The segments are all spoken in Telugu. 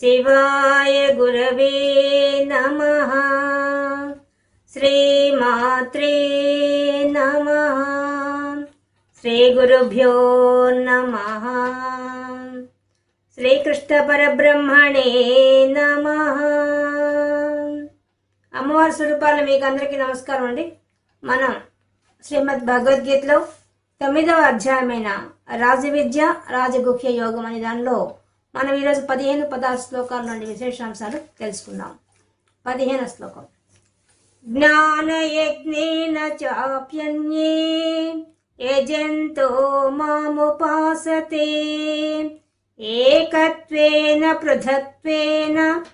శివాయ గురవే నమ శ్రీమాత్రే నమ శ్రీ గురుభ్యో నమ శ్రీకృష్ణ పరబ్రహ్మణే నమ అమ్మవారి స్వరూపాలు మీకు అందరికీ నమస్కారం అండి. మనం శ్రీమద్ భగవద్గీతలో తొమ్మిదవ అధ్యాయమైన రాజవిద్య రాజగుహ్య యోగం అనే దానిలో మనం ఈరోజు పదిహేను పదహారు శ్లోకాలు నుండి విశేషాంశాలు తెలుసుకుందాం. పదిహేను శ్లోకం. జ్ఞానయజ్ఞేన చాప్యన్యే యజంతో మాముపాసతే ఏకత్వేన పృథత్వేన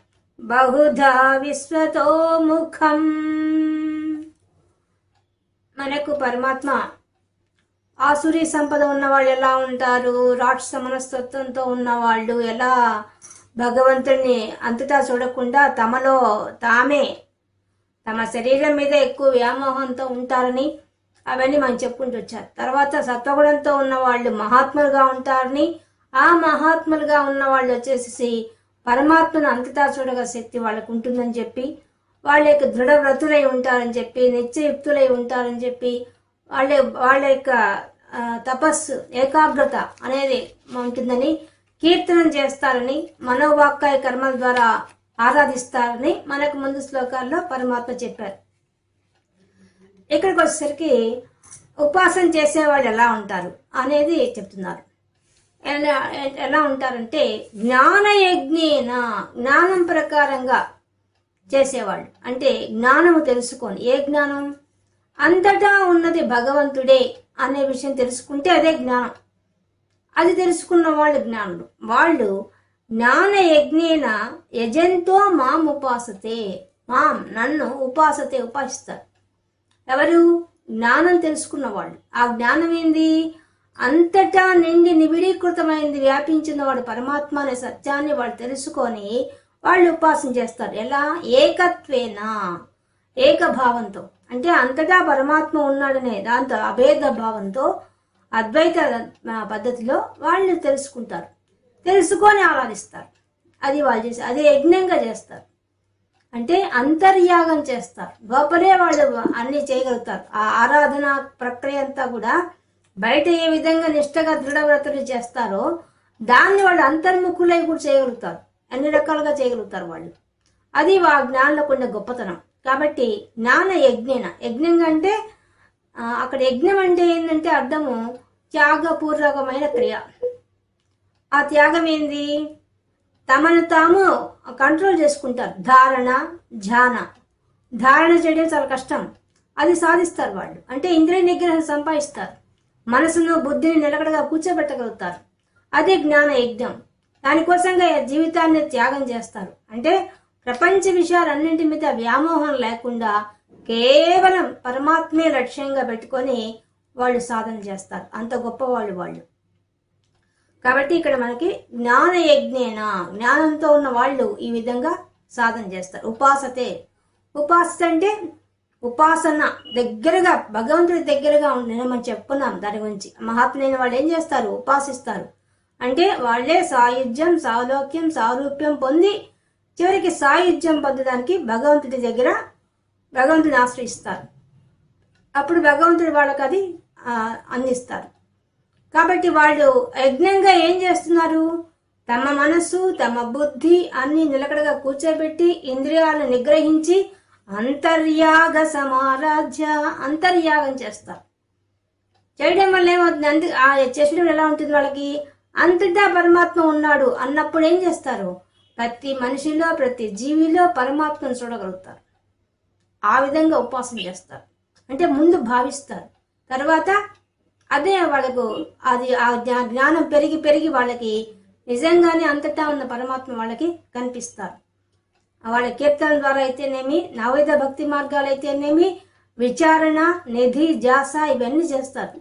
బహుధా విశ్వతో ముఖం. మనకు పరమాత్మ ఆ సూర్య సంపద ఉన్న వాళ్ళు ఎలా ఉంటారు? రాక్షస మనస్తత్వంతో ఉన్న వాళ్ళు ఎలా భగవంతుడిని అంతటా చూడకుండా తమలో తామే తమ శరీరం మీద ఎక్కువ వ్యామోహంతో ఉంటారని అవన్నీ మనం చెప్పుకుంటూ వచ్చారు. తర్వాత సత్వగుణంతో ఉన్న వాళ్ళు మహాత్ములుగా ఉంటారని ఆ మహాత్ములుగా ఉన్న వాళ్ళు వచ్చేసి పరమాత్మను అంతటా చూడగల శక్తి వాళ్ళకు ఉంటుందని చెప్పి వాళ్ళ యొక్క దృఢ వ్రతులై ఉంటారని చెప్పి నిత్యయుక్తులై ఉంటారని చెప్పి వాళ్ళ వాళ్ళ యొక్క తపస్సు ఏకాగ్రత అనేది ఉంటుందని కీర్తనం చేస్తారని మనోవాక్కాయ కర్మల ద్వారా ఆరాధిస్తారని మనకు ముందు శ్లోకాల్లో పరమాత్మ చెప్పారు. ఇక్కడికి వచ్చేసరికి ఉపాసన చేసేవాళ్ళు ఎలా ఉంటారు అనేది చెప్తున్నారు. ఎలా ఎలా ఉంటారంటే జ్ఞానయజ్ఞేన జ్ఞానం ప్రకారంగా చేసేవాళ్ళు. అంటే జ్ఞానము తెలుసుకొని ఏ జ్ఞానం? అంతటా ఉన్నది భగవంతుడే అనే విషయం తెలుసుకుంటే అదే జ్ఞానం. అది తెలుసుకున్న వాళ్ళు జ్ఞానులు. వాళ్ళు జ్ఞాన యజ్ఞేన యజంతో మాం ఉపాసతే. మాం నన్ను ఉపాసతే ఉపాసిస్తారు. ఎవరు? జ్ఞానం తెలుసుకున్న వాళ్ళు. ఆ జ్ఞానం ఏంది? అంతటా నిండి నిబిడీకృతమైంది వ్యాపించిన వాడు పరమాత్మ అనే సత్యాన్ని వాళ్ళు తెలుసుకొని వాళ్ళు ఉపాసన చేస్తారు. ఎలా? ఏకత్వేనా? ఏకభావంతో. అంటే అంతటా పరమాత్మ ఉన్నాడనే దాంతో అభేద భావంతో అద్వైత పద్ధతిలో వాళ్ళు తెలుసుకుంటారు. తెలుసుకొని ఆరాధిస్తారు. అది వాళ్ళు చేసి అది యజ్ఞంగా చేస్తారు. అంటే అంతర్యాగం చేస్తారు. లోపలే వాళ్ళు అన్ని చేయగలుగుతారు. ఆ ఆరాధన ప్రక్రియ అంతా కూడా బయట ఏ విధంగా నిష్టగా దృఢవ్రతులు చేస్తారో దాన్ని వాళ్ళు అంతర్ముఖులై కూడా చేయగలుగుతారు. అన్ని రకాలుగా చేయగలుగుతారు వాళ్ళు. అది వా జ్ఞానంలో కొన్ని గొప్పతనం. కాబట్టి జ్ఞాన యజ్ఞన. యజ్ఞంగా అంటే అక్కడ యజ్ఞం అంటే ఏంటంటే అర్థము త్యాగపూర్వకమైన క్రియ. ఆ త్యాగం ఏంది? తమను తాము కంట్రోల్ చేసుకుంటారు. ధారణ ధ్యాన. ధారణ చేయడం చాలా కష్టం. అది సాధిస్తారు వాళ్ళు. అంటే ఇంద్రియ నిగ్రహం సంపాదిస్తారు. మనసును బుద్ధిని నిలకడగా కూర్చోబెట్టగలుగుతారు. అదే జ్ఞాన యజ్ఞం. దానికోసంగా జీవితాన్ని త్యాగం చేస్తారు. అంటే ప్రపంచ విషయాలన్నింటి మీద వ్యామోహం లేకుండా కేవలం పరమాత్మే లక్ష్యంగా పెట్టుకొని వాళ్ళు సాధన చేస్తారు. అంత గొప్పవాళ్ళు వాళ్ళు. కాబట్టి ఇక్కడ మనకి జ్ఞాన యజ్ఞేన జ్ఞానంతో ఉన్న వాళ్ళు ఈ విధంగా సాధన చేస్తారు. ఉపాసతే. ఉపాసత అంటే ఉపాసన దగ్గరగా భగవంతుడి దగ్గరగా ఉంది మనం చెప్పుకున్నాం దాని గురించి. మహాత్ములైన వాళ్ళు ఏం చేస్తారు? ఉపాసిస్తారు. అంటే వాళ్ళే సాయుధ్యం సాలోక్యం సారూప్యం పొంది చివరికి సాయుధ్యం పొందడానికి భగవంతుడి దగ్గర భగవంతుని ఆశ్రయిస్తారు. అప్పుడు భగవంతుడు వాళ్ళకి అది అందిస్తారు. కాబట్టి వాళ్ళు యజ్ఞంగా ఏం చేస్తున్నారు? తమ మనసు తమ బుద్ధి అన్ని నిలకడగా కూర్చోబెట్టి ఇంద్రియాలను నిగ్రహించి అంతర్యాగ సమారాధ్య అంతర్యాగం చేస్తారు. చేయడం వల్ల ఏమవుతుంది? అంత ఆ చేసడం ఎలా ఉంటుంది వాళ్ళకి? అంతటా పరమాత్మ ఉన్నాడు అన్నప్పుడు ఏం చేస్తారు? ప్రతి మనిషిలో ప్రతి జీవిలో పరమాత్మను చూడగలుగుతారు. ఆ విధంగా ఉపాసన చేస్తారు. అంటే ముందు భావిస్తారు. తర్వాత అదే వాళ్ళకు అది ఆ జ్ఞా- జ్ఞానం పెరిగి పెరిగి వాళ్ళకి నిజంగానే అంతటా ఉన్న పరమాత్మ వాళ్ళకి కనిపిస్తారు. వాళ్ళ కీర్తన ద్వారా అయితేనేమి నవైద భక్తి మార్గాలు అయితేనేమి విచారణ నిధి జాస ఇవన్నీ చేస్తారు.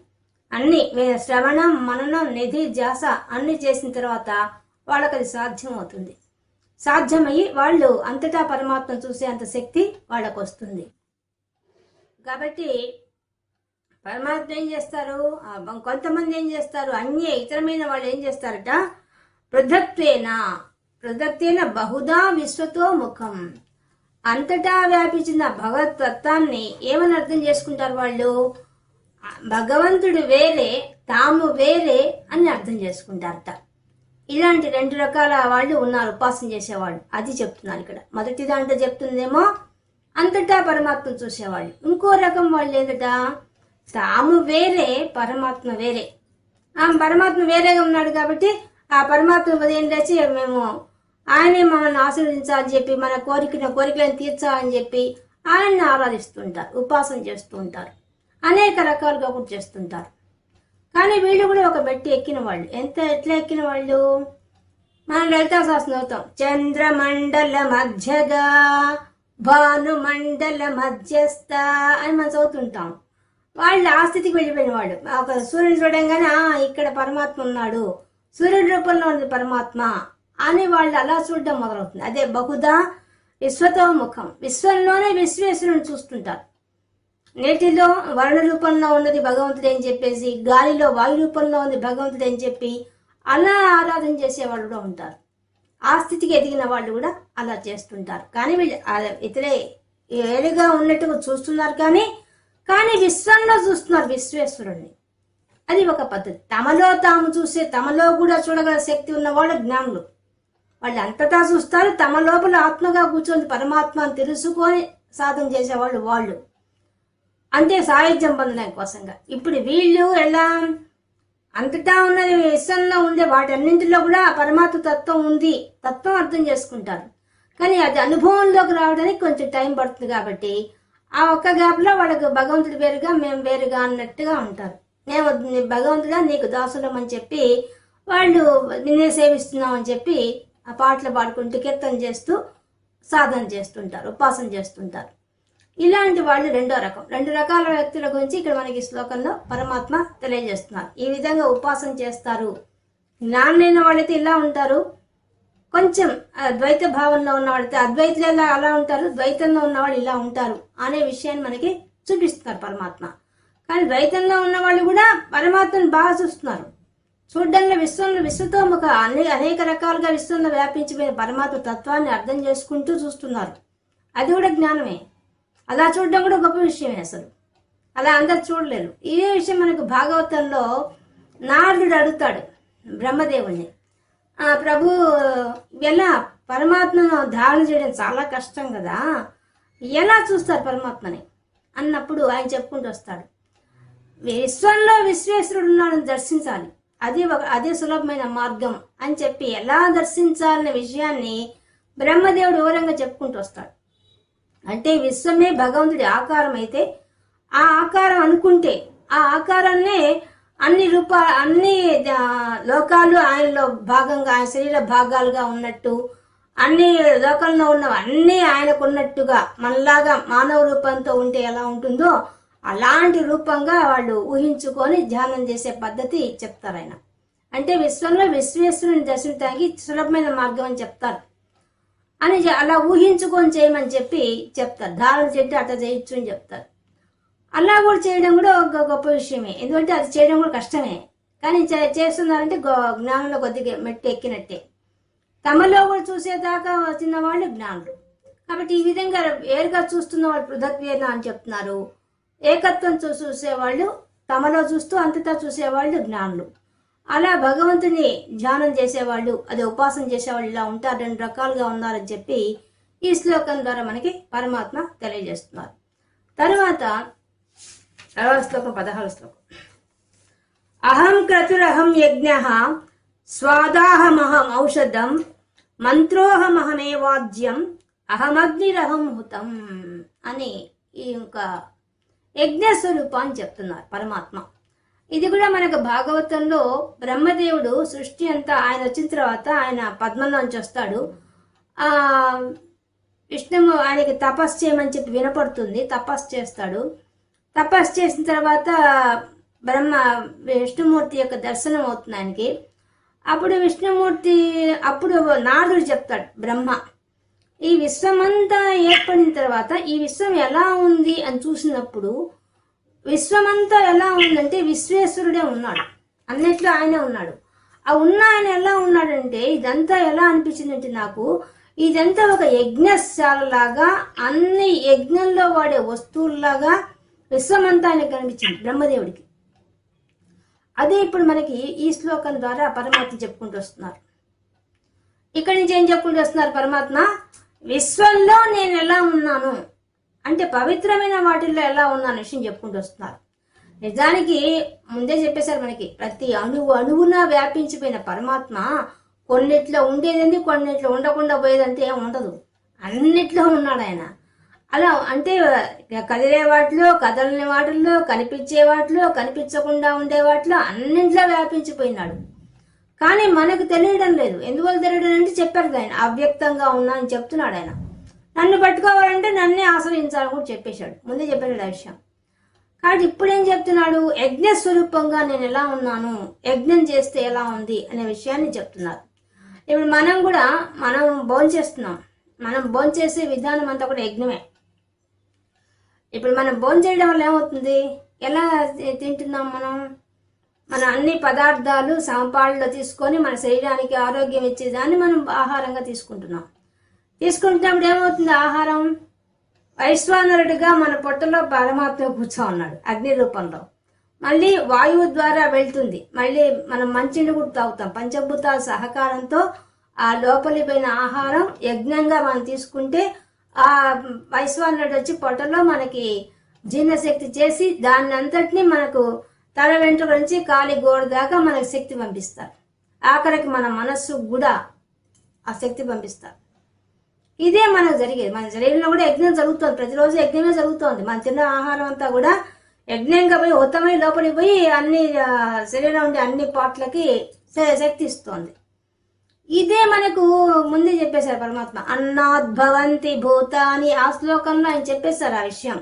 అన్ని శ్రవణం మననం నిధి జాస అన్ని చేసిన తర్వాత వాళ్ళకి అది సాధ్యం అవుతుంది సాధ్యమయ్యి వాళ్ళు అంతటా పరమాత్మ చూసే అంత శక్తి వాళ్ళకు వస్తుంది కాబట్టి పరమాత్మ ఏం చేస్తారు? కొంతమంది ఏం చేస్తారు? అన్య ఇతరమైన వాళ్ళు ఏం చేస్తారట? పృథక్వేన పృథక్తేన బహుదా విశ్వతో ముఖం. అంతటా వ్యాపించిన భగవతత్వాన్ని ఏమని అర్థం చేసుకుంటారు వాళ్ళు? భగవంతుడు వేరే తాము వేరే అని అర్థం చేసుకుంటారట. ఇలాంటి రెండు రకాల వాళ్ళు ఉన్నారు ఉపాసన చేసేవాళ్ళు. అది చెప్తున్నారు ఇక్కడ. మొదటి దాంట్లో చెప్తుందేమో అంతటా పరమాత్మను చూసేవాళ్ళు. ఇంకో రకం వాళ్ళు ఏంటట? తాము వేరే పరమాత్మ వేరే. ఆ పరమాత్మ వేరేగా ఉన్నాడు కాబట్టి ఆ పరమాత్మ ఉదయం లేచి మేము ఆయనే మమ్మల్ని ఆశీర్వదించాలని చెప్పి మన కోరికను కోరికలను తీర్చాలని చెప్పి ఆయన్ని ఆరాధిస్తుంటారు ఉపాసన చేస్తూ ఉంటారు. అనేక రకాలుగా కూడా చేస్తుంటారు. కానీ వీళ్ళు కూడా ఒక బెట్టి ఎక్కిన వాళ్ళు. ఎంత ఎట్లా ఎక్కిన వాళ్ళు? మనం లలితా శాసనం అవుతాం చంద్రమండల మధ్యగా భానుమండల మధ్యస్థ అని మనం చదువుతుంటాం. వాళ్ళు ఆ స్థితికి వెళ్ళిపోయిన వాళ్ళు. ఒక సూర్యుని చూడంగానే ఇక్కడ పరమాత్మ ఉన్నాడు. సూర్యుడి రూపంలో ఉంది పరమాత్మ అని వాళ్ళు అలా చూడడం మొదలవుతుంది. అదే బహుదా విశ్వతో ముఖం విశ్వంలోనే విశ్వేశ్వరుని చూస్తుంటారు. నేటిలో వర్ణ రూపంలో ఉన్నది భగవంతుడు అని చెప్పేసి గాలిలో వాయు రూపంలో ఉంది భగవంతుడు అని చెప్పి అలా ఆరాధన చేసే వాళ్ళు కూడా ఉంటారు. ఆ స్థితికి ఎదిగిన వాళ్ళు కూడా అలా చేస్తుంటారు. కానీ వీళ్ళు ఇతరే ఏలుగా ఉన్నట్టుగా చూస్తున్నారు కానీ కానీ విశ్వంలో చూస్తున్నారు విశ్వేశ్వరుణ్ణి. అది ఒక పద్ధతి. తమలో తాము చూసే తమలో కూడా చూడగల శక్తి ఉన్నవాళ్ళు జ్ఞానులు. వాళ్ళు అంతటా చూస్తారు తమ లోపల ఆత్మగా కూర్చొని పరమాత్మను తెలుసుకొని సాధన చేసేవాళ్ళు వాళ్ళు. అంతే సాయుధ్యం పొందడం కోసంగా. ఇప్పుడు వీళ్ళు ఎలా? అంతటా ఉన్నది విశ్వంలో ఉండే వాటన్నింటిలో కూడా పరమాత్మ తత్వం ఉంది. తత్వం అర్థం చేసుకుంటారు. కానీ అది అనుభవంలోకి రావడానికి కొంచెం టైం పడుతుంది కాబట్టి ఆ ఒక్క గ్యాప్లో వాళ్ళకు భగవంతుడు వేరుగా మేము వేరుగా అన్నట్టుగా ఉంటారు. మేము భగవంతుడా నీకు దాసులం అని చెప్పి వాళ్ళు నిన్నే సేవిస్తున్నామని చెప్పి ఆ పాటలు పాడుకుంటూ కీర్తన చేస్తూ సాధన చేస్తుంటారు ఉపాసన చేస్తుంటారు. ఇలాంటి వాళ్ళు రెండో రకం. రెండు రకాల వ్యక్తుల గురించి ఇక్కడ మనకి శ్లోకంలో పరమాత్మ తెలియజేస్తున్నారు. ఈ విధంగా ఉపాసన చేస్తారు. జ్ఞానమైన వాళ్ళైతే ఇలా ఉంటారు. కొంచెం ద్వైత భావంలో ఉన్న వాళ్ళైతే అద్వైతులు అలా ఉంటారు ద్వైతంలో ఉన్నవాళ్ళు ఇలా ఉంటారు అనే విషయాన్ని మనకి చూపిస్తున్నారు పరమాత్మ. కానీ ద్వైతంలో ఉన్న వాళ్ళు కూడా పరమాత్మను బాగా చూస్తున్నారు. చూడ్డంలో విశ్వంలో విశ్వతోముఖ అనే అనేక రకాలుగా విశ్వంలో వ్యాపించిపోయిన పరమాత్మ తత్వాన్ని అర్థం చేసుకుంటూ చూస్తున్నారు. అది కూడా జ్ఞానమే. అలా చూడడం కూడా గొప్ప విషయమే అసలు. అలా అందరు చూడలేరు. ఇదే విషయం మనకు భాగవతంలో నారదుడు అడుగుతాడు బ్రహ్మదేవుణ్ణి. ప్రభు ఎలా పరమాత్మను ధారణ చేయడం చాలా కష్టం కదా? ఎలా చూస్తారు పరమాత్మని? అన్నప్పుడు ఆయన చెప్పుకుంటూ వస్తాడు. విశ్వంలో విశ్వేశ్వరుడు ఉన్నాడని దర్శించాలి. అది ఒక అదే సులభమైన మార్గం అని చెప్పి ఎలా దర్శించాలనే విషయాన్ని బ్రహ్మదేవుడు వివరంగా చెప్పుకుంటూ వస్తాడు. అంటే విశ్వమే భగవంతుడి ఆకారం అయితే ఆ ఆకారం అనుకుంటే ఆ ఆకారాన్నే అన్ని రూపా అన్ని లోకాలు ఆయనలో భాగంగా ఆయన శరీర భాగాలుగా ఉన్నట్టు అన్ని లోకంలో ఉన్నవి అన్నీ ఆయనకు ఉన్నట్టుగా మనలాగా మానవ రూపంతో ఉంటే ఎలా ఉంటుందో అలాంటి రూపంగా వాళ్ళు ఊహించుకొని ధ్యానం చేసే పద్ధతి చెప్తారు ఆయన. అంటే విశ్వంలో విశ్వేశ్వరుని దర్శించడానికి సులభమైన మార్గం అని చెప్తారు. అని అలా ఊహించుకొని చేయమని చెప్పి చెప్తారు. దారులు చెట్టు అట్లా చేయొచ్చు అని చెప్తారు. అలా కూడా చేయడం కూడా ఒక గొప్ప విషయమే. ఎందుకంటే అది చేయడం కూడా కష్టమే. కానీ చే- చేస్తున్నారంటే గో- జ్ఞానంలో కొద్దిగా మెట్టు ఎక్కినట్టే. తమలో కూడా చూసేదాకా వచ్చిన వాళ్ళు జ్ఞానులు. కాబట్టి ఈ విధంగా వేరుగా చూస్తున్న వాళ్ళు పృథక్వేన అని చెప్తున్నారు. ఏకత్వం చూ చూసేవాళ్ళు తమలో చూస్తూ అంతటా చూసేవాళ్ళు జ్ఞానులు. అలా భగవంతుని ధ్యానం చేసేవాళ్ళు అదే ఉపాసన చేసేవాళ్ళు ఇలా ఉంటారు రెండు రకాలుగా ఉన్నారని చెప్పి ఈ శ్లోకం ద్వారా మనకి పరమాత్మ తెలియజేస్తున్నారు. తర్వాత తర్వాత శ్లోకం పదహారు శ్లోకం. అహం క్రతురహం యజ్ఞ స్వాదాహమహం ఔషధం మంత్రోహమహమేవాద్యం అహమగ్నిరహం హుతం అని ఈ యొక్క యజ్ఞ స్వరూపం అని చెప్తున్నారు పరమాత్మ. ఇది కూడా మనకు భాగవతంలో బ్రహ్మదేవుడు సృష్టి అంతా ఆయన వచ్చిన తర్వాత ఆయన పద్మంలోంచి వస్తాడు. ఆ విష్ణువు ఆయనకి తపస్సు చేయమని చెప్పి వినపడుతుంది. తపస్సు చేస్తాడు. తపస్సు చేసిన తర్వాత బ్రహ్మ విష్ణుమూర్తి యొక్క దర్శనం అవుతుంది ఆయనకి. అప్పుడు విష్ణుమూర్తి అప్పుడు నారదుడు చెప్తాడు బ్రహ్మ ఈ విశ్వమంతా ఏర్పడిన తర్వాత ఈ విశ్వం ఎలా ఉంది అని చూసినప్పుడు విశ్వమంతా ఎలా ఉందంటే విశ్వేశ్వరుడే ఉన్నాడు. అన్నిట్లో ఆయనే ఉన్నాడు. ఆ ఉన్న ఆయన ఎలా ఉన్నాడంటే ఇదంతా ఎలా అనిపించిందంటే నాకు ఇదంతా ఒక యజ్ఞశాలలాగా అన్ని యజ్ఞంలో వాడే వస్తువుల్లాగా విశ్వమంతా ఆయనకు కనిపించింది బ్రహ్మదేవుడికి. అదే ఇప్పుడు మనకి ఈ శ్లోకం ద్వారా పరమాత్మ చెప్పుకుంటూ వస్తున్నారు. ఇక్కడి నుంచి ఏం చెప్పుకుంటూ వస్తున్నారు పరమాత్మ? విశ్వంలో నేను ఎలా ఉన్నాను? అంటే పవిత్రమైన వాటిల్లో ఎలా ఉన్నాను విషయం చెప్పుకుంటూ వస్తున్నారు. నిజానికి ముందే చెప్పేశారు మనకి ప్రతి అణువు అణువున వ్యాపించిపోయిన పరమాత్మ కొన్నిట్లో ఉండేదండి కొన్నిట్లో ఉండకుండా పోయేదంటే ఏం ఉండదు. అన్నిట్లో ఉన్నాడు ఆయన. అలా అంటే కదిలే వాటిలో కదలని వాటిల్లో కనిపించే వాటిలో కనిపించకుండా ఉండే వాటిలో అన్నింట్లో వ్యాపించిపోయినాడు. కానీ మనకు తెలియడం లేదు. ఎందువల్ల తెలియడం అంటే చెప్పారు ఆయన అవ్యక్తంగా ఉన్నా అని చెప్తున్నాడు ఆయన. నన్ను పట్టుకోవాలంటే నన్నే ఆశ్రయించాలని కూడా చెప్పేశాడు. ముందే చెప్పాడు ఆ విషయం కాబట్టి ఇప్పుడు ఏం చెప్తున్నాడు? యజ్ఞ స్వరూపంగా నేను ఎలా ఉన్నాను? యజ్ఞం చేస్తే ఎలా ఉంది? అనే విషయాన్ని చెప్తున్నారు. ఇప్పుడు మనం కూడా మనం భోంచేస్తున్నాం మనం భోంచేసే విధానం అంతా కూడా యజ్ఞమే. ఇప్పుడు మనం భోంచేయడం వల్ల ఏమవుతుంది? ఎలా తింటున్నాం మనం? మన అన్ని పదార్థాలు సమపాళ్ళలో తీసుకొని మన శరీరానికి ఆరోగ్యం ఇచ్చేదాన్ని మనం ఆహారంగా తీసుకుంటున్నాం. తీసుకుంటున్నప్పుడు ఏమవుతుంది? ఆహారం వైశ్వానరుడిగా మన పొట్టలో పరమాత్మ కూర్చో ఉన్నాడు అగ్ని రూపంలో. మళ్ళీ వాయువు ద్వారా వెళ్తుంది. మళ్ళీ మనం మంచిని కూడా తాగుతాం. పంచభూతాల సహకారంతో ఆ లోపలి పోయిన ఆహారం యజ్ఞంగా మనం తీసుకుంటే ఆ వైశ్వానరుడు వచ్చి పొట్టలో మనకి జీర్ణశక్తి చేసి దాన్ని అంతటినీ మనకు తల వెంట్రుక నుంచి కాలి గోడ దాకా మనకు శక్తి పంపిస్తారు. ఆఖరికి మన మనస్సు కూడా ఆ శక్తి పంపిస్తారు. ఇదే మనకు జరిగేది. మన శరీరంలో కూడా యజ్ఞం జరుగుతుంది. ప్రతిరోజు యజ్ఞమే జరుగుతుంది. మన తిన్న ఆహారం అంతా కూడా యజ్ఞంగా పోయి ఉత్తమై లోపలికి పోయి అన్ని శరీరం ఉండే అన్ని పాటలకి శ- శక్తి ఇస్తుంది ఇదే మనకు ముందే చెప్పేశారు పరమాత్మ. అన్నాద్భవంతి భూతాని ఆ శ్లోకంలో ఆయన చెప్పేశారు ఆ విషయం.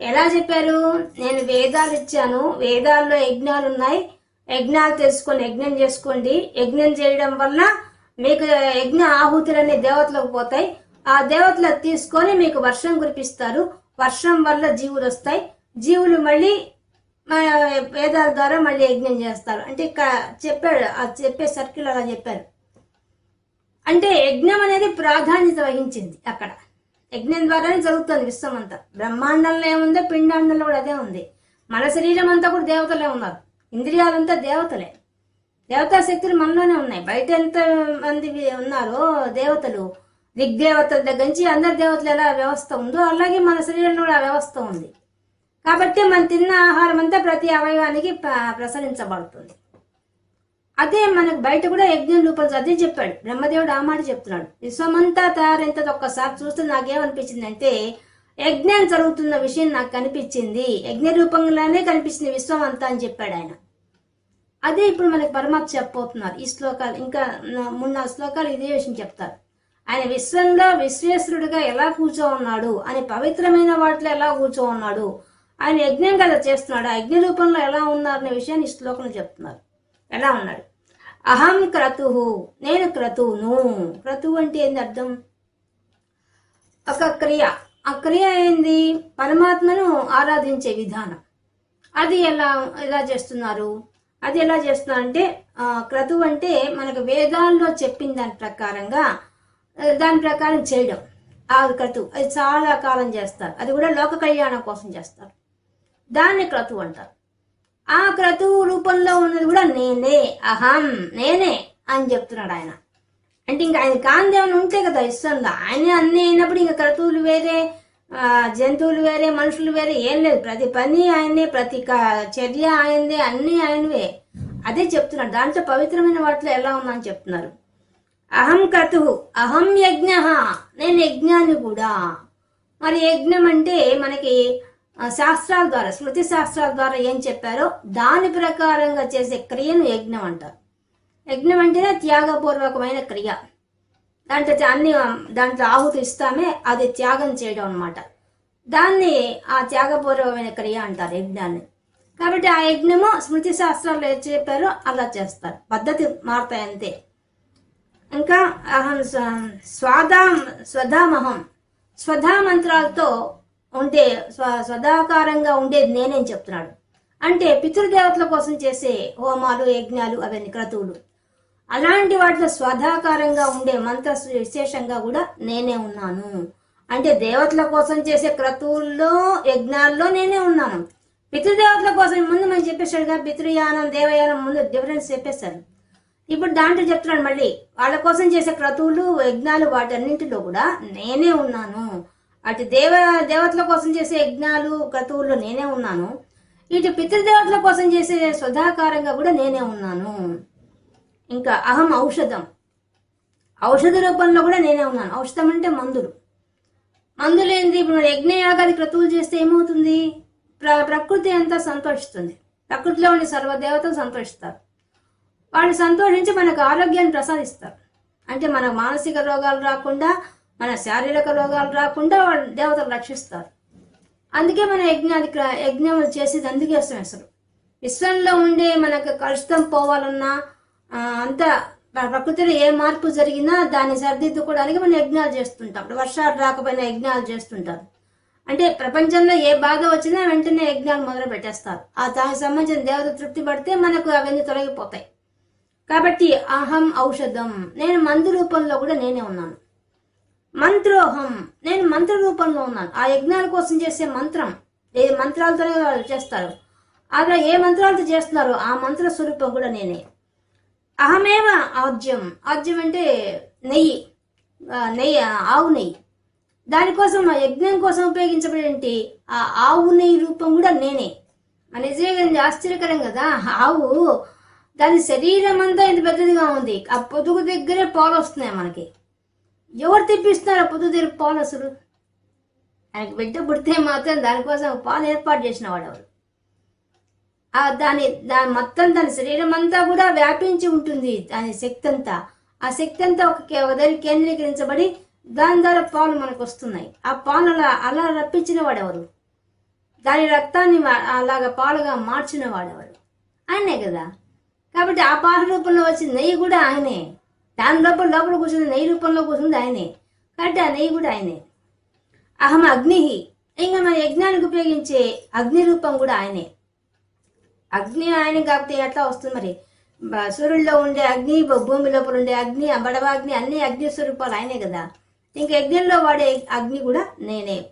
ఎలా చెప్పారు? నేను వేదాలు ఇచ్చాను. వేదాల్లో యజ్ఞాలు ఉన్నాయి యజ్ఞాలు తెలుసుకొని యజ్ఞం చేసుకోండి. యజ్ఞం చేయడం వల్ల మీకు యజ్ఞ ఆహుతులన్నీ దేవతలకు పోతాయి. ఆ దేవతలు తీసుకొని మీకు వర్షం కురిపిస్తారు. వర్షం వల్ల జీవులు వస్తాయి. జీవులు మళ్ళీ వేదాల ద్వారా మళ్ళీ యజ్ఞం చేస్తారు. అంటే చెప్పాడు ఆ చెప్పే సర్కిల్ అలా చెప్పారు. అంటే యజ్ఞం అనేది ప్రాధాన్యత వహించింది అక్కడ. యజ్ఞం ద్వారానే జరుగుతుంది విశ్వం అంతా. బ్రహ్మాండంలో ఏముందో పిండాండంలో కూడా అదే ఉంది. మన శరీరం అంతా కూడా దేవతలే ఉన్నారు. ఇంద్రియాలంతా దేవతలే. దేవతా శక్తులు మనలోనే ఉన్నాయి. బయట ఎంత మంది ఉన్నారో దేవతలు దిగ్దేవతల దగ్గర నుంచి అందరి దేవతలు ఎలా వ్యవస్థ ఉందో అలాగే మన శరీరంలో కూడా ఆ వ్యవస్థ ఉంది. కాబట్టి మనం తిన్న ఆహారం అంతా ప్రతి అవయవానికి ప్రసరించబడుతుంది. అదే మనకు బయట కూడా యజ్ఞం రూపంలో అదే చెప్పాడు. బ్రహ్మదేవుడు ఆ మాట చెప్తున్నాడు. విశ్వమంతా తయారైంత ఒక్కసారి చూస్తే నాకేమనిపించింది అంటే యజ్ఞం జరుగుతున్న విషయం నాకు కనిపించింది. యజ్ఞ రూపంలోనే కనిపించింది విశ్వం అంతా అని చెప్పాడు ఆయన. అదే ఇప్పుడు మనకి పరమాత్మ చెప్పబోతున్నారు. ఈ శ్లోకాలు ఇంకా మూడు నాలుగు శ్లోకాలు ఇదే విషయం చెప్తారు. ఆయన విశ్వంలో విశ్వేశ్వరుడిగా ఎలా కూర్చో ఉన్నాడు? అని పవిత్రమైన వాటిలో ఎలా కూర్చో ఉన్నాడు? ఆయన యజ్ఞం కదా చేస్తున్నాడు. ఆ యజ్ఞ రూపంలో ఎలా ఉన్నారనే విషయాన్ని ఈ శ్లోకంలో చెప్తున్నారు. ఎలా ఉన్నాడు? అహం క్రతు నేను క్రతువును. క్రతువు అంటే ఏంది అర్థం? ఒక క్రియ. ఆ క్రియ ఏంది? పరమాత్మను ఆరాధించే విధానం. అది ఎలా ఎలా చేస్తున్నారు? అది ఎలా చేస్తున్నారంటే క్రతువు అంటే మనకు వేదాల్లో చెప్పిన దాని ప్రకారంగా దాని ప్రకారం చేయడం. ఆ క్రతువు. అది చాలా కాలం చేస్తారు. అది కూడా లోక కళ్యాణం కోసం చేస్తారు. దాన్ని క్రతువు అంటారు. ఆ క్రతువు రూపంలో ఉన్నది కూడా నేనే. అహం నేనే అని చెప్తున్నాడు ఆయన. అంటే ఇంకా ఆయన కాందేమని ఉంటే కదా ఇస్తుందా ఆయన అన్నీ అయినప్పుడు ఇంకా క్రతువులు వేరే జంతువులు వేరే మనుషులు వేరే ఏం లేదు. ప్రతి పని ఆయనే ప్రతి చర్య ఆయనదే అన్నీ ఆయనవే. అదే చెప్తున్నారు. దాంట్లో పవిత్రమైన వాటిలో ఎలా ఉందని చెప్తున్నారు. అహం క్రతు అహం యజ్ఞ నేను యజ్ఞాన్ని కూడా. మరి యజ్ఞం అంటే మనకి శాస్త్రాల ద్వారా స్మృతి శాస్త్రాల ద్వారా ఏం చెప్పారో దాని ప్రకారంగా చేసే క్రియను యజ్ఞం అంటారు. యజ్ఞం అంటేనే త్యాగపూర్వకమైన క్రియ. దాంట్లో అన్ని దాంట్లో ఆహుతి ఇస్తామే అది త్యాగం చేయడం అనమాట దాన్ని ఆ త్యాగపూర్వమైన క్రియ అంటారు యజ్ఞాన్ని. కాబట్టి ఆ యజ్ఞము స్మృతి శాస్త్రాలు ఏ చెప్పారో అలా చేస్తారు. పద్ధతి మారుతాయి అంతే ఇంకా అహం స్వ- స్వాదా స్వధామహం. స్వధా మంత్రాలతో ఉండే స్వ స్వదాకారంగా ఉండేది నేనేం చెప్తున్నాడు అంటే పితృదేవతల కోసం చేసే హోమాలు యజ్ఞాలు అవన్నీ క్రతువులు. అలాంటి వాటిలో స్వధాకారంగా ఉండే మంత్ర విశేషంగా కూడా నేనే ఉన్నాను. అంటే దేవతల కోసం చేసే క్రతువుల్లో యజ్ఞాల్లో నేనే ఉన్నాను. పితృదేవతల కోసం ముందు మనం చెప్పేశాడుగా పితృయానం దేవయానం ముందు డిఫరెన్స్ చెప్పేశారు. ఇప్పుడు దాంట్లో చెప్తున్నాడు మళ్ళీ వాళ్ళ కోసం చేసే క్రతువులు యజ్ఞాలు వాటన్నింటిలో కూడా నేనే ఉన్నాను. అటు దేవ దేవతల కోసం చేసే యజ్ఞాలు క్రతువుల్లో నేనే ఉన్నాను. ఇటు పితృదేవతల కోసం చేసే స్వధాకారంగా కూడా నేనే ఉన్నాను. ఇంకా అహం ఔషధం. ఔషధ రూపంలో కూడా నేనే ఉన్నాను. ఔషధం అంటే మందులు. మందులు ఏంది? ఇప్పుడు యజ్ఞయాగాది క్రతువులు చేస్తే ఏమవుతుంది? ప్ర ప్రకృతి అంతా సంతోషిస్తుంది. ప్రకృతిలో ఉండే సర్వదేవతలు సంతోషిస్తారు. వాళ్ళు సంతోషించి మనకు ఆరోగ్యాన్ని ప్రసాదిస్తారు. అంటే మన మానసిక రోగాలు రాకుండా మన శారీరక రోగాలు రాకుండా వాళ్ళు దేవతలు రక్షిస్తారు. అందుకే మన యజ్ఞాది యజ్ఞం చేసేది అందుకే అసలు. విశ్వంలో ఉండే మనకు కలుషితం పోవాలన్నా అంతా ప్ర- ప్రకృతిలో ఏ మార్పు జరిగినా దాన్ని సరిదిద్దుకోవడానికి మనం యజ్ఞాలు చేస్తుంటాం. వర్షాలు రాకపోయినా యజ్ఞాలు చేస్తుంటారు. అంటే ప్రపంచంలో ఏ బాధ వచ్చినా వెంటనే యజ్ఞాలు మొదలు పెట్టేస్తారు. ఆ దానికి సంబంధించిన దేవత తృప్తి పడితే మనకు అవన్నీ తొలగిపోతాయి. కాబట్టి అహం ఔషధం. నేను మందు రూపంలో కూడా నేనే ఉన్నాను. మంత్రోహం. నేను మంత్ర రూపంలో ఉన్నాను. ఆ యజ్ఞాల కోసం చేసే మంత్రం. ఏ మంత్రాలతోనే వాళ్ళు చేస్తారు. అలా ఏ మంత్రాలతో చేస్తున్నారో ఆ మంత్ర స్వరూపం కూడా నేనే. అహమేవ ఆజ్యం. ఆజ్యం అంటే నెయ్యి. నెయ్యి ఆవు నెయ్యి. దానికోసం ఆ యజ్ఞం కోసం ఉపయోగించబడేంటి ఆ ఆవు నెయ్యి రూపం కూడా నేనే. మన నిజంగా ఆశ్చర్యకరం కదా? ఆవు దాని శరీరం అంతా ఇంత పెద్దదిగా ఉంది. ఆ పొదుగు దగ్గరే పాలు వస్తున్నాయి మనకి. ఎవరు తెప్పిస్తున్నారు ఆ పొదుగు దగ్గర పాలు అసలు? ఆయనకి బిడ్డ పుడితే మాత్రం దానికోసం పాలు ఏర్పాటు చేసిన వాడు ఎవరు? దాని దాని మొత్తం దాని శరీరం అంతా కూడా వ్యాపించి ఉంటుంది దాని శక్తి అంతా ఆ శక్తి అంతా ఒక కే- దగ్గర కేంద్రీకరించబడి దాని ద్వారా పాలు మనకు వస్తున్నాయి. ఆ పాలు అలా రప్పించిన వాడెవరు? దాని రక్తాన్ని మా- అలాగా పాలుగా మార్చిన వాడెవరు? ఆయనే కదా. కాబట్టి ఆ పాల రూపంలో వచ్చిన నెయ్యి కూడా ఆయనే. దాని లోపల లోపల కూర్చుంది నెయ్యి రూపంలో కూర్చుంది ఆయనే. కాబట్టి ఆ నెయ్యి కూడా ఆయనే. అహం అగ్ని ఇంకా మన యజ్ఞానికి ఉపయోగించే అగ్ని రూపం కూడా ఆయనే. అగ్ని ఆయన కాకపోతే ఎట్లా వస్తుంది మరి? సూర్యుడిలో సూర్యుల్లో ఉండే అగ్ని భూమి లోపల ఉండే అగ్ని ఆ బడవాగ్ని అన్ని అగ్ని స్వరూపాలు ఆయనే కదా. ఇంకా యజ్ఞంలో వాడే అగ్ని కూడా నేనే.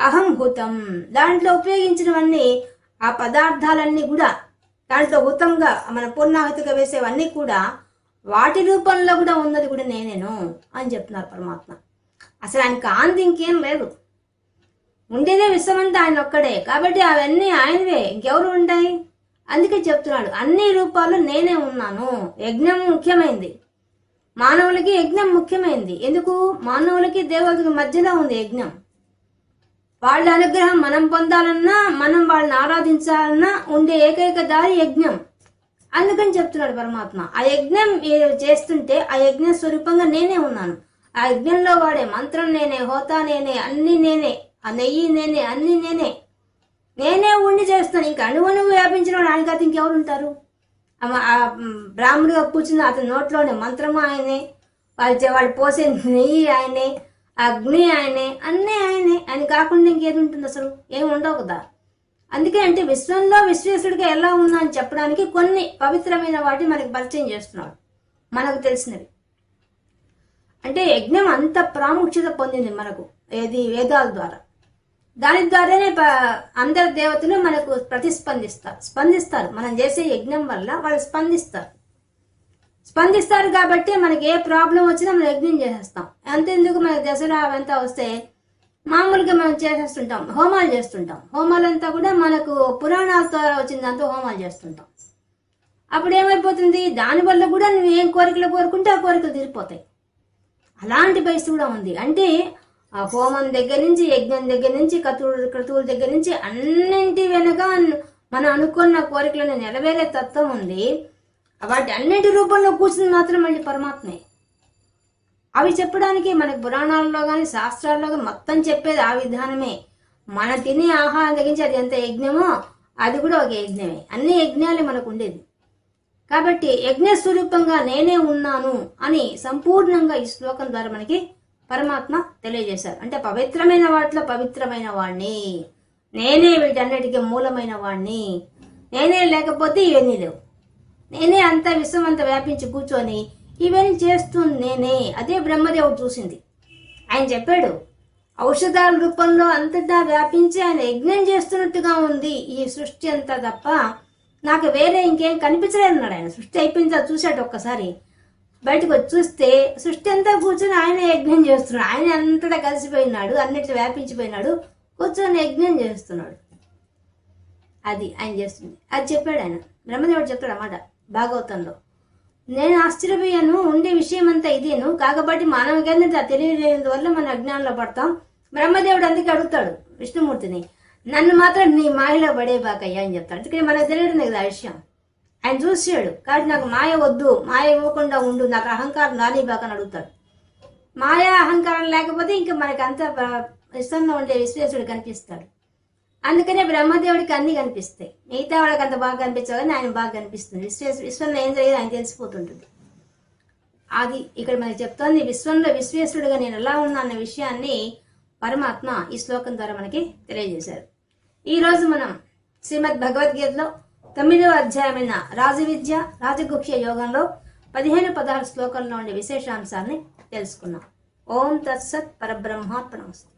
అహంభూతం. దాంట్లో ఉపయోగించినవన్నీ ఆ పదార్థాలన్నీ కూడా దాంట్లో హుతంగా మన పూర్ణాహుతిగా వేసేవన్నీ కూడా వాటి రూపంలో కూడా ఉన్నది కూడా నేనేను అని చెప్తున్నారు పరమాత్మ. అసలు ఆయన కాంతి ఇంకేం లేదు. ఉండేదే విశ్వమంతా ఆయన ఒక్కడే. కాబట్టి అవన్నీ ఆయనవే. ఇంకెవరు ఉంటాయి? అందుకే చెప్తున్నాడు అన్ని రూపాల్లో నేనే ఉన్నాను. యజ్ఞం ముఖ్యమైంది. మానవులకి యజ్ఞం ముఖ్యమైనది ఎందుకు? మానవులకి దేవతకి మధ్యలో ఉంది యజ్ఞం. వాళ్ళ అనుగ్రహం మనం పొందాలన్నా మనం వాళ్ళని ఆరాధించాలన్నా ఉండే ఏకైక దారి యజ్ఞం. అందుకని చెప్తున్నాడు పరమాత్మ. ఆ యజ్ఞం చేస్తుంటే ఆ యజ్ఞ స్వరూపంగా నేనే ఉన్నాను. ఆ యజ్ఞంలో వాడే మంత్రం నేనే హోతా నేనే అన్ని నేనే ఆ నెయ్యి నేనే అన్ని నేనే. నేనే ఉండి చేస్తాను. ఇంకా అణువణువు వ్యాపించిన వాడు ఆయన కాదు ఇంకెవరు ఉంటారు? ఆ- ఆ బ్రాహ్మణుడిగా కూర్చున్న అతని నోట్లోనే మంత్రము ఆయనే వాళ్ళు చే- వాళ్ళు పోసే నెయ్యి ఆయనే అగ్ని ఆయనే అన్నీ ఆయనే. ఆయన కాకుండా ఇంకేది ఉంటుంది అసలు? ఏమి ఉండవు కదా. అందుకే అంటే విశ్వంలో విశ్వేశ్వరుడిగా ఎలా ఉందా అని చెప్పడానికి కొన్ని పవిత్రమైన వాటి మనకి పరిచయం చేస్తున్నాడు. మనకు తెలిసినవి. అంటే యజ్ఞం అంత ప్రాముఖ్యత పొందింది మనకు ఏది వేదాల ద్వారా. దాని ద్వారానే ప- అందరి దేవతలు మనకు ప్రతిస్పందిస్తారు స్పందిస్తారు. మనం చేసే యజ్ఞం వల్ల వాళ్ళు స్పందిస్తారు. స్పందిస్తారు కాబట్టి మనకి ఏ ప్రాబ్లం వచ్చినా మనం యజ్ఞం చేసేస్తాం. అంతెందుకు మనకి దసరా అవంతా వస్తే మామూలుగా మనం చేసేస్తుంటాం. హోమాలు చేస్తుంటాం. హోమాలంతా కూడా మనకు పురాణాల ద్వారా వచ్చిందంతా హోమాలు చేస్తుంటాం. అప్పుడు ఏమైపోతుంది? దానివల్ల కూడా నువ్వు ఏం కోరికలు కోరుకుంటే ఆ కోరికలు తీరిపోతాయి. అలాంటి పరిస్థితి కూడా ఉంది. అంటే ఆ హోమం దగ్గర నుంచి యజ్ఞం దగ్గర నుంచి కతువుల క్రతువుల దగ్గర నుంచి అన్నింటి వెనక మనం అనుకున్న కోరికలను నెరవేరే తత్వం ఉంది. వాటి అన్నింటి రూపంలో కూర్చుని మాత్రం మళ్ళీ పరమాత్మే. అవి చెప్పడానికి మనకి పురాణాల్లో కానీ శాస్త్రాల్లో కానీ మొత్తం చెప్పేది ఆ విధానమే. మన తినే ఆహారం తగ్గించి అది ఎంత యజ్ఞమో అది కూడా ఒక యజ్ఞమే. అన్ని యజ్ఞాలే మనకు ఉండేది. కాబట్టి యజ్ఞ స్వరూపంగా నేనే ఉన్నాను అని సంపూర్ణంగా ఈ శ్లోకం ద్వారా మనకి పరమాత్మ తెలియజేశారు. అంటే పవిత్రమైన వాటిలో పవిత్రమైన వాణ్ణి. నేనే వీటన్నిటికీ మూలమైన వాణ్ణి. నేనే లేకపోతే ఇవన్నీ లేవు. నేనే అంతా విశ్వం అంతా వ్యాపించి కూర్చొని ఇవన్నీ చేస్తుంది నేనే. అదే బ్రహ్మదేవుడు చూసింది. ఆయన చెప్పాడు ఔషధాల రూపంలో అంతటా వ్యాపించి ఆయన యజ్ఞం చేస్తున్నట్టుగా ఉంది. ఈ సృష్టి అంతా తప్ప నాకు వేరే ఇంకేం కనిపించలేదు అన్నాడు ఆయన. సృష్టి అయిపోయిందా చూశాడు ఒక్కసారి. బయటకు వచ్చి చూస్తే సృష్టి అంతా కూర్చొని ఆయన యజ్ఞం చేస్తున్నాడు. ఆయన అంతటా కలిసిపోయినాడు అన్నిటి వ్యాపించిపోయినాడు కూర్చొని యజ్ఞం చేస్తున్నాడు. అది ఆయన చేస్తుంది. అది చెప్పాడు ఆయన. బ్రహ్మదేవుడు చెప్పాడు అన్నమాట భాగవతంలో. నేను ఆశ్చర్యపోయాను ఉండే విషయం అంతా ఇదేను కాకబట్టి తెలియలేని తెలియలేనందువల్ల మన అజ్ఞానంలో పడతాం. బ్రహ్మదేవుడు అందుకే అడుగుతాడు విష్ణుమూర్తిని నన్ను మాత్రం నీ మాయలో పడేబాకయ్యా అని చెప్తాడు. అందుకని మనకు తెలియడం కదా ఆ విషయం. ఆయన చూసాడు కాబట్టి నాకు మాయ వద్దు మాయ ఇవ్వకుండా ఉండు నాకు అహంకారం రానిబాక అని అడుగుతాడు. మాయ అహంకారం లేకపోతే ఇంకా మనకి అంత విశ్వంలో ఉండే విశ్వేశ్వరుడు కనిపిస్తాడు. అందుకనే బ్రహ్మదేవుడికి అన్ని కనిపిస్తాయి. మిగతా వాళ్ళకి అంత బాగా కనిపించవు కానీ ఆయన బాగా కనిపిస్తుంది. విశ్వేశ విశ్వంలో ఏం జరిగేది ఆయన తెలిసిపోతుంటుంది. అది ఇక్కడ మనకి చెప్తోంది విశ్వంలో విశ్వేశ్వరుడుగా నేను ఎలా ఉన్నా అన్న విషయాన్ని పరమాత్మ ఈ శ్లోకం ద్వారా మనకి తెలియజేశారు. ఈరోజు మనం శ్రీమద్ భగవద్గీతలో తొమ్మిదవ అధ్యాయమైన రాజవిద్య రాజగుఖ్య యోగంలో పదిహేను పదహారు శ్లోకంలో ఉండే విశేషాంశాన్ని తెలుసుకున్నాం. ఓం తత్సత్ పరబ్రహ్మార్పణమస్తు